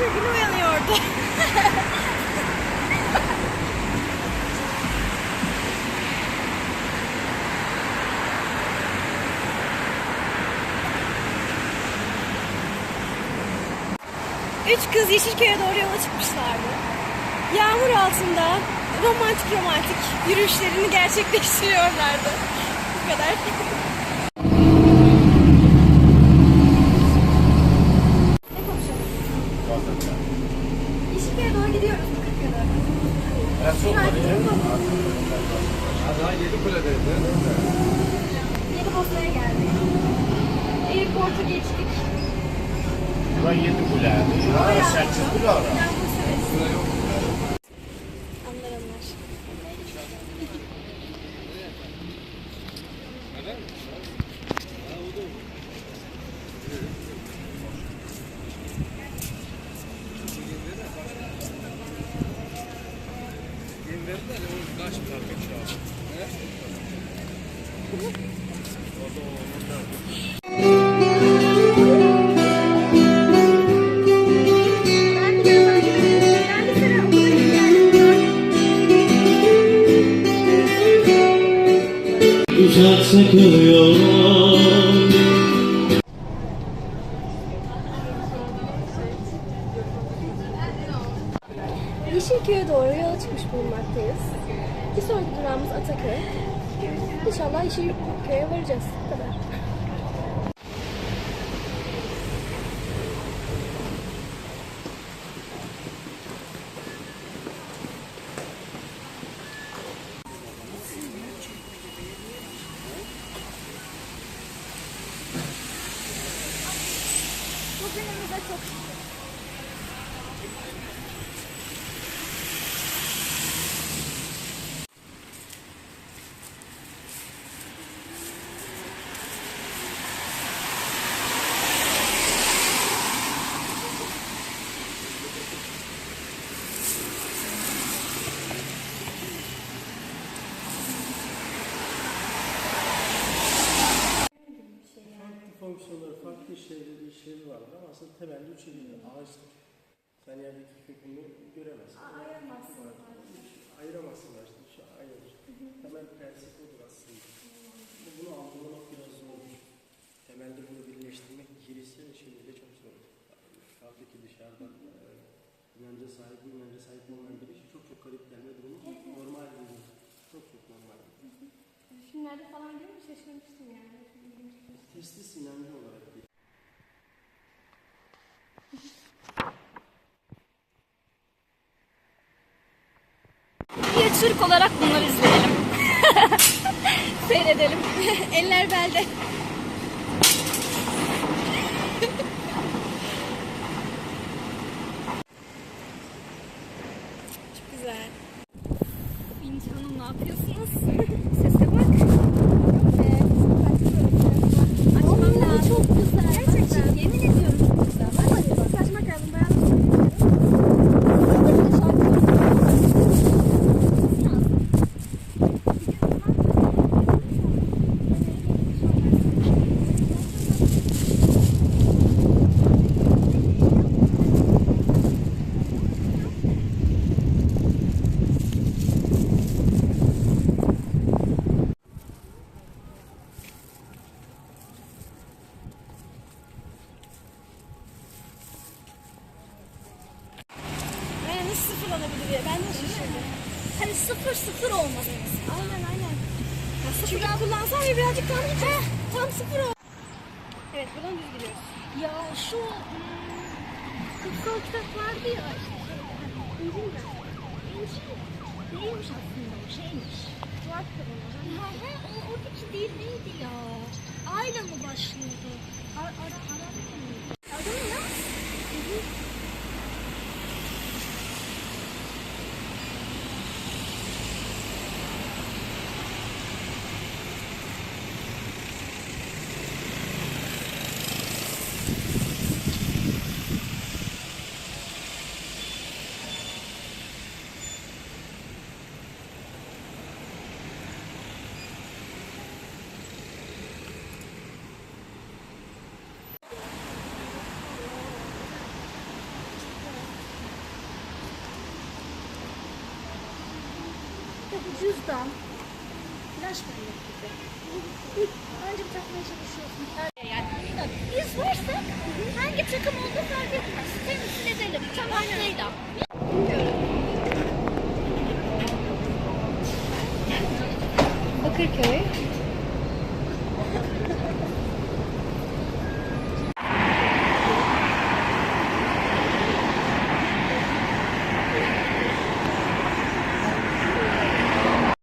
bir gün uyanıyordu. Üç kız Yeşilköy'e doğru yola çıkmışlardı. Yağmur altında romantik romantik yürüyüşlerini gerçekleştiriyorlardı. Bu kadar. Ne konuşalım? Yeşilköy'e doğru gidiyoruz bu kadar. Daha yedi kuledeydi. Yeni Bosna'ya geldik. Airport'u geçtik. Ben yedi kule. Ya sekiz kule ara. Ben Bursa'dayız. Anlar anlar. Ben bir ben bir sene okula geldim. Uzak sıkılıyor Yeşilköy'e doğru yola çıkmış bulunmaktayız. Bir sonraki durağımız Ataköy. İnşallah Yeşilköy'e varacağız. Bu kadar. Bugünümüze çok şükür. Farklı fonksiyonları, farklı işleri, işleri vardır ama aslında temelde üçü bir ağaçtır. Sen yerdeki kökünü göremezsin. Ayıramazsın. Ayıramazsın da işte şu ayırır. Temel prensip odur aslında. Ama bunu algılamak biraz zordur. Temelde bunu birleştirmek girisi şimdi de çok zor. Kaldı ki dışarıdan e, inanca sahip, inanca sahip olmayan biri çok çok garip gelme durumu normal değil. Çok çok normal. Filmlerde falan görünce şaşırmıştım yani. Testis inancı olarak değil. Bir Türk olarak bunları izleyelim. Seyredelim. Eller belde. Çok güzel. Sıfır olabilir ya? Ben de şaşırdım. Hani sıfır sıfır olmadı. Aynen aynen. Ya sıfır kullansam ya birazcık daha mı Heh, tam sıfır ol. Evet buradan düz gidiyoruz. Ya şu hmm, kutsal kitap vardı ya işte. İncil mi? İncil değilmiş aslında o şeymiş. Vardır ona. Ha, he, o, oradaki değil neydi ya? Ayla mı başlıyordu? Ara, ara, ara mıydı? Cüzdan, flash bellek gibi. Önce bir takmaya çalışıyorsun. Yani biz varsak hangi takım olduğu fark etmez. Temsil edelim. Tam aklıyla. Bakırköy.